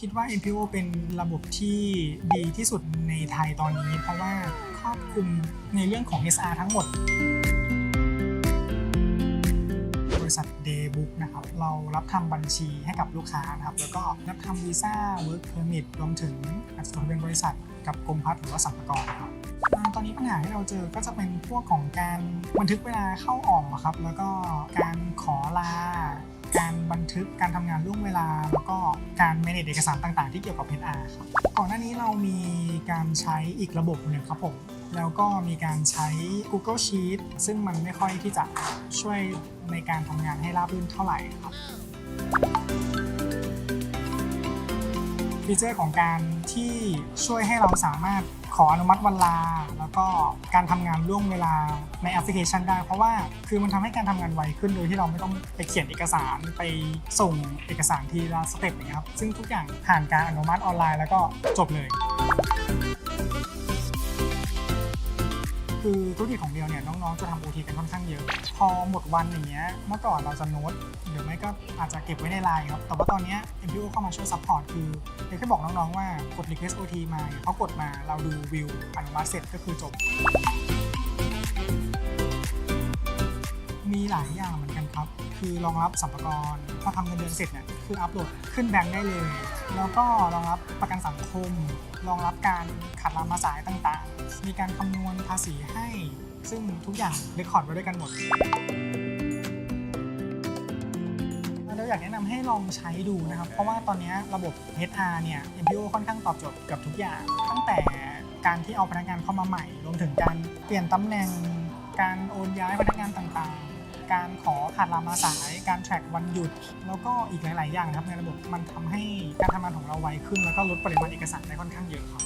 คิดว่า MPO เป็นระบบที่ดีที่สุดในไทยตอนนี้ เพราะว่าครอบคลุมในเรื่องของ SR ทั้งหมด บริษัท Daybook นะครับ เรารับทำบัญชีให้กับลูกค้านะครับ แล้วก็รับทำวีซ่า Work Permit รวมถึงอาจจะเบียนบริษัทกับกรมพัฒน์หรือว่าสรรพากรครับตอนนี้ปัญหาที่เราเจอก็จะเป็นพวกของการบันทึกเวลาเข้าออกอะครับ แล้วก็การขอลา การบันทึกการทำงานล่วงเวลา แล้วก็การ manage เอกสารต่างๆ ที่เกี่ยวกับ HR ครับก่อนหน้านี้เรามีการใช้อีกระบบหนึ่งครับผมแล้วก็มีการใช้ Google Sheet ซึ่งมันไม่ค่อยที่จะช่วยในการทำงานให้ราบรื่นเท่าไหร่ครับฟีเจอร์ของการที่ช่วยให้เราสามารถ ขออนุมัติวันลา แล้วก็การทำงานล่วงเวลาในแอปพลิเคชันได้ เพราะว่าคือมันทำให้การทำงานไวขึ้นโดยที่เราไม่ต้องไปเขียนเอกสารไปส่งเอกสารทีละสเต็ปอย่างเงี้ยครับซึ่งทุกอย่างผ่านการอนุมัติออนไลน์แล้วก็จบเลย คือธุรกิจของเดียวเนี่ยน้องๆจะทำโอทีกันค่อนข้างเยอะ พอหมดวันอย่างเงี้ยเมื่อก่อนเราจะโน้ตหรือไม่ก็อาจจะเก็บไว้ในไลน์ครับ แต่ว่าตอนเนี้ย MPO เข้ามาช่วยซัพพอร์ตคือเดี๋ยวแค่บอกน้องๆว่ากด request OT มาเขากดมาเราดูวิวอนุมัติเสร็จก็คือจบ มีหลายอย่างเหมือนกันครับ คือรองรับสัมภาระพอทำเงินเดือนเสร็จเนี่ยคืออัปโหลดขึ้นแบงค์ได้เลย แล้วก็รองรับประกันสังคม รองรับการขัดลามาสายต่างๆ มีการคำนวณภาษีให้ ซึ่งทุกอย่างเรคคอร์ดไว้ด้วยกันหมดเราอยากแนะนำให้ลองใช้ดูนะครับ เพราะว่าตอนนี้ระบบ HR เนี่ย MPO ค่อนข้างตอบโจทย์กับทุกอย่าง ตั้งแต่การที่เอาพนักงานเข้ามาใหม่ รวมถึงการเปลี่ยนตำแหน่ง การโอนย้ายพนักงานต่างๆ ขาดลามาสายการแทร็กวันหยุด แล้วก็อีกหลาย ๆ อย่างนะครับในระบบมันทำให้การทำงานของเราไวขึ้น แล้วก็ลดปริมาณเอกสารได้ค่อนข้างเยอะครับ